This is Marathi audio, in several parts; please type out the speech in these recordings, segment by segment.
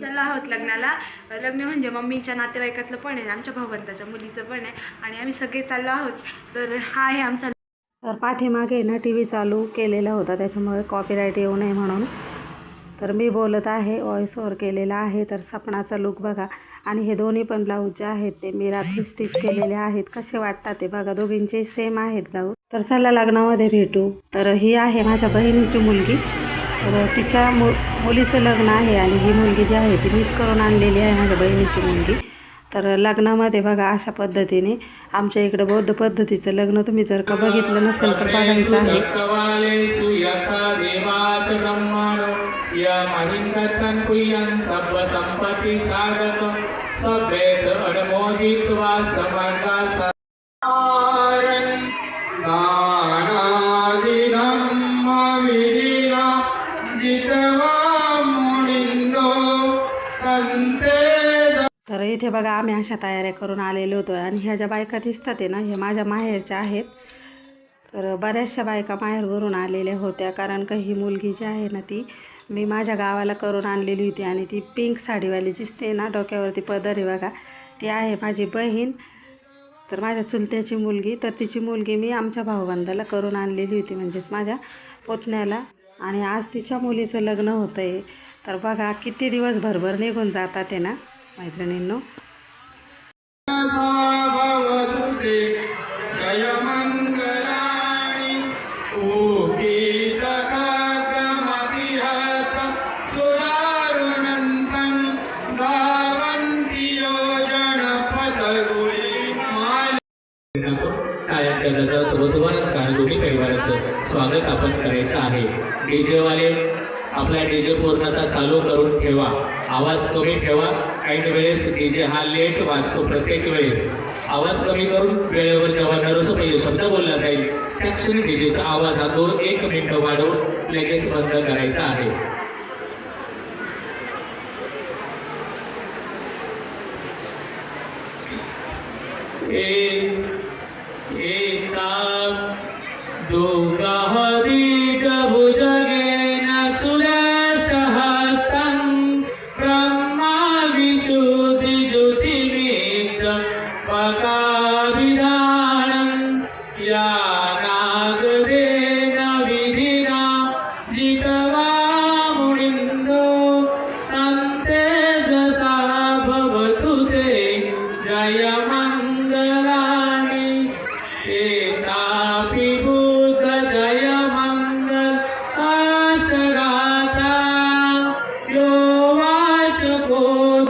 चालला आहोत लग्नाला. लग्न म्हणजे मम्मीच्या नातेवाईकातलं पण आहे आमच्या भावंताच्या मुलीचं पण आहे आणि आम्ही सगळे चाललो आहोत. तर हा आहे आमचा तर पाठीमागे ना टी व्ही चालू केलेला होता त्याच्यामुळे कॉपीराईट येऊ नये म्हणून. तर मी बोलत आहे व्हॉइस ओवर केलेला आहे तर सपनाचा लुक बघा. आणि हे दोन्ही पण ब्लाऊज जे आहेत ते मी रात्री स्टिच केलेले आहेत. कसे वाटतात ते बघा दोघींचे सेम आहेत ब्लाऊज तर चला लग्नामध्ये भेटू. तर ही आहे माझ्या बहिणीची मुलगी. तर तिच्या मु मुलीचं लग्न आहे आणि ही मुलगी जी आहे ती मीच करून आणलेली आहे माझ्या बहिणीची मुलगी. तर लग्नामध्ये बघा अशा पद्धतीने आमच्या इकडं बौद्ध पद्धतीचं लग्न तुम्ही जर का बघितलं नसेल तर बघायचं आहे. चक्रवालेषु यथा तर इथे बघा आम्ही अशा तयाऱ्या करून आलेलो होतो. आणि ह्या ज्या बायका दिसतात आहे ना हे माझ्या माहेरच्या आहेत. तर बऱ्याचशा बायका माहेरवरून आलेल्या होत्या कारण का ही मुलगी जी आहे ना ती मी माझ्या गावाला करून आणलेली होती. आणि ती पिंक साडीवाली दिसते ना डोक्यावरती पदर आहे बघा. ती आहे माझी बहीण. तर माझ्या चुलत्याची मुलगी. तर तिची मुलगी मी आमच्या भाऊबंदाला करून आणलेली होती म्हणजेच माझ्या पोतण्याला. आणि आज तिच्या मुलीचं लग्न होतं आहे तर बघा किती दिवस भरभर निघून जातात आहे ना मैत्रिणींनो. टाळ्यांच्या गजरात वधूवरांचं आणि दोन्ही परिवाराचं स्वागत आपण करायचं आहे. डीजेवाले आपला डीजे पूर्णतः चालू करून ठेवा. आवाज कमी ठेवा. काही वेळेस डीजे हा लेट वाजतो प्रत्येक वेळेस. आवाज कमी करून वेळेवर जेव्हा नरसोपैकी शब्द बोलला जाईल त्या क्षणी डीजेचा आवाज हा दोन एक मिनिट वाढवून लगेच बंद करायचा आहे. एक एका दुर्गहरिगभुजगेन वाचको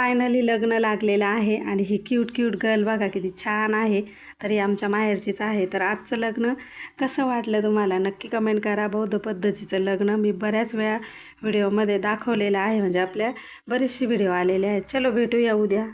फायनली लग्न लागलेलं आहे आणि ही क्यूट क्यूट गर्ल बघा किती छान आहे. तरी आमच्या माहेरचीच आहे. तर आजचं लग्न कसं वाटलं तुम्हाला? नक्की कमेंट करा. बौद्ध पद्धतीचं लग्न मी बऱ्याच वेळा व्हिडिओमध्ये दाखवलेलं आहे. म्हणजे आपल्या बरेचसे व्हिडिओ आलेले आहेत. चलो भेटूया उद्या.